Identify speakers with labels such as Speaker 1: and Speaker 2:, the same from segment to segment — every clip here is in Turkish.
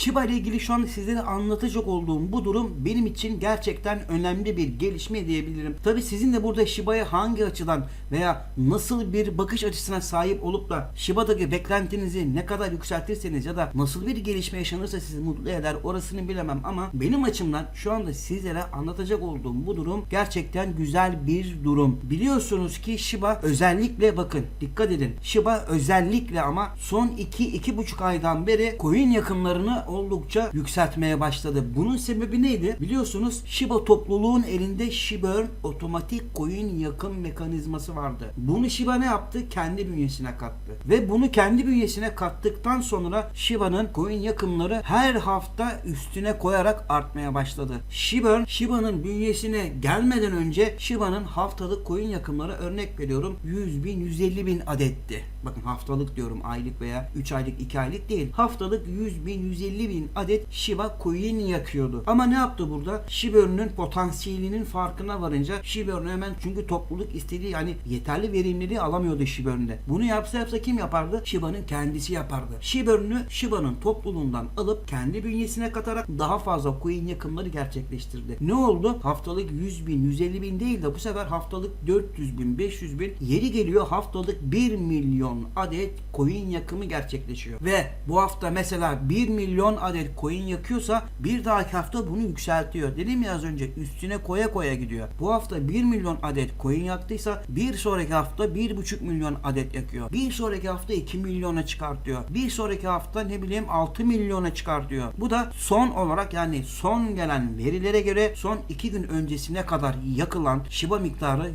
Speaker 1: Shiba ile ilgili şu an sizlere anlatacak olduğum bu durum benim için gerçekten önemli bir gelişme diyebilirim. Tabi sizin de burada Shiba'ya hangi açıdan veya nasıl bir bakış açısına sahip olup da Shiba'daki beklentinizi ne kadar yükseltirseniz ya da nasıl bir gelişme yaşanırsa sizi mutlu eder orasını bilemem ama benim açımdan şu anda sizlere anlatacak olduğum bu durum gerçekten güzel bir durum. Biliyorsunuz ki Shiba özellikle bakın dikkat edin. Shiba özellikle ama son 2-2,5 aydan beri coin yakınlarını oldukça yükseltmeye başladı. Bunun sebebi neydi? Biliyorsunuz Shiba topluluğun elinde Shiba Earn otomatik coin yakın mekanizması vardı. Bunu Shiba ne yaptı? Kendi bünyesine kattı. Ve bunu kendi bünyesine kattıktan sonra Shiba'nın coin yakımları her hafta üstüne koyarak artmaya başladı. Shiba Shiba'nın bünyesine gelmeden önce Shiba'nın haftalık coin yakımları örnek veriyorum 100 bin 150 bin adetti. Bakın haftalık diyorum aylık veya 3 aylık 2 aylık değil. Haftalık 100 bin 150 bin adet Shiba coin yakıyordu. Ama ne yaptı burada? Shiba Earn'ün potansiyelinin farkına varınca Shiba Earn hemen çünkü topluluk istediği yani yeterli verimliliği alamıyordu Shiba Earn'de. Bunu yapsa yapsa kim yapardı? Shiba'nın kendisi yapardı. Shiba Earn'ü Shiba'nın topluluğundan alıp kendi bünyesine katarak daha fazla coin yakımları gerçekleştirdi. Ne oldu? Haftalık 100 bin 150 bin değil de bu sefer haftalık 400 bin 500 bin yeri geliyor haftalık 1 milyon adet coin yakımı gerçekleşiyor. Ve bu hafta mesela 1 milyon adet coin yakıyorsa bir dahaki hafta bunu yükseltiyor. Dedim ya az önce üstüne koya koya gidiyor. Bu hafta 1 milyon adet coin yaktıysa bir sonraki hafta 1,5 milyon adet yakıyor. Bir sonraki hafta 2 milyona çıkartıyor. Bir sonraki hafta ne bileyim 6 milyona çıkartıyor. Bu da son olarak yani son gelen verilere göre son 2 gün öncesine kadar yakılan Shiba miktarı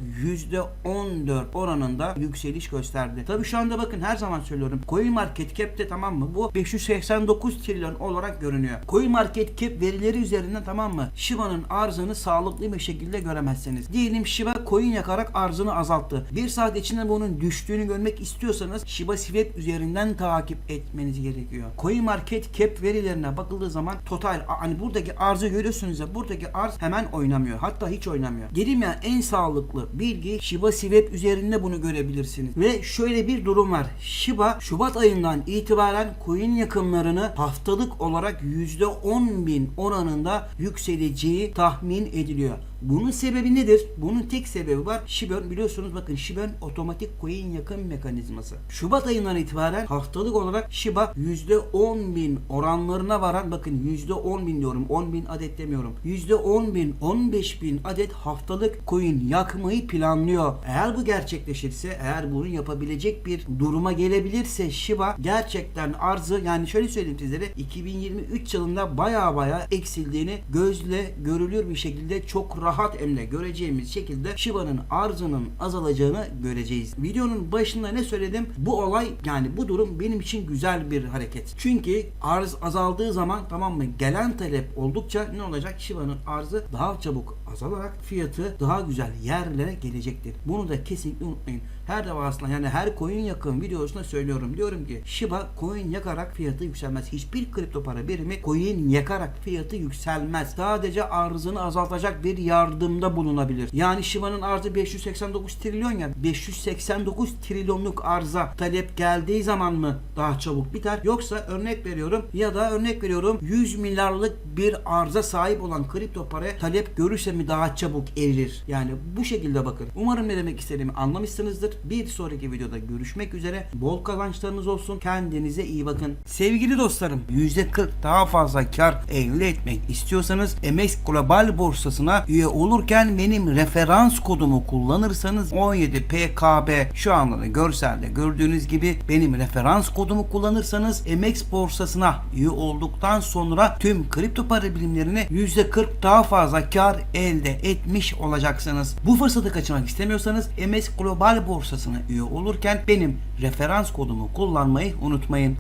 Speaker 1: %14 oranında yükseliş gösterdi. Tabi şu anda bakın her zaman söylüyorum. Coin Market Cap'te tamam mı? Bu 589 trilyon olarak görünüyor. Coin Market Cap verileri üzerinden tamam mı? Shiba'nın arzını sağlıklı bir şekilde göremezsiniz. Diyelim Shiba coin yakarak arzını azalttı. Bir saat içinde bunun düştüğünü görmek istiyorsanız Shiba Swap üzerinden takip etmeniz gerekiyor. Coin Market Cap verilerine bakıldığı zaman total hani buradaki arzı görüyorsunuz ya buradaki arz hemen oynamıyor. Hatta hiç oynamıyor. Dedim ya en sağlıklı bilgi Shiba Swap üzerinde bunu görebilirsiniz. Ve şöyle bir durum var. Shiba Şubat ayından itibaren coin yakımlarını haftalık olarak %10 bin oranında yükseleceği tahmin ediliyor. Bunun sebebi nedir? Bunun tek sebebi var. Shiba biliyorsunuz bakın Shiba otomatik coin yakın mekanizması. Şubat ayından itibaren haftalık olarak Shiba %10 bin oranlarına varan bakın %10 bin diyorum 10 bin adet demiyorum. %10 bin 15 bin adet haftalık coin yakmayı planlıyor. Eğer bu gerçekleşirse eğer bunu yapabilecek bir duruma gelebilirse Shiba gerçekten arzı yani şöyle söyleyeyim sizlere 2023 yılında baya baya eksildiğini gözle görülür bir şekilde çok rahat emle göreceğimiz şekilde Shiba'nın arzının azalacağını göreceğiz. Videonun başında ne söyledim? Bu olay yani bu durum benim için güzel bir hareket. Çünkü arz azaldığı zaman tamam mı gelen talep oldukça ne olacak? Shiba'nın arzı daha çabuk azalarak fiyatı daha güzel yerlere gelecektir. Bunu da kesinlikle unutmayın. Her defasında yani her coin yakın videosunda söylüyorum. Diyorum ki Shiba coin yakarak fiyatı yükselmez. Hiçbir kripto para birimi coin yakarak fiyatı yükselmez. Sadece arzını azaltacak bir yardımda bulunabilir. Yani Shiba'nın arzı 589 trilyon ya 589 trilyonluk arza talep geldiği zaman mı daha çabuk biter? Yoksa örnek veriyorum ya da örnek veriyorum 100 milyarlık bir arza sahip olan kripto paraya talep görürse mi daha çabuk erilir? Yani bu şekilde bakın. Umarım ne demek istediğimi anlamışsınızdır. Bir sonraki videoda görüşmek üzere. Bol kazançlarınız olsun. Kendinize iyi bakın. Sevgili dostlarım %40 daha fazla kar elde etmek istiyorsanız MX Global borsasına üye olurken benim referans kodumu kullanırsanız 17 PKB şu anda da görselde gördüğünüz gibi benim referans kodumu kullanırsanız MX borsasına üye olduktan sonra tüm kripto para birimlerine %40 daha fazla kar elde etmiş olacaksınız. Bu fırsatı kaçırmak istemiyorsanız MS Global borsasına üye olurken benim referans kodumu kullanmayı unutmayın.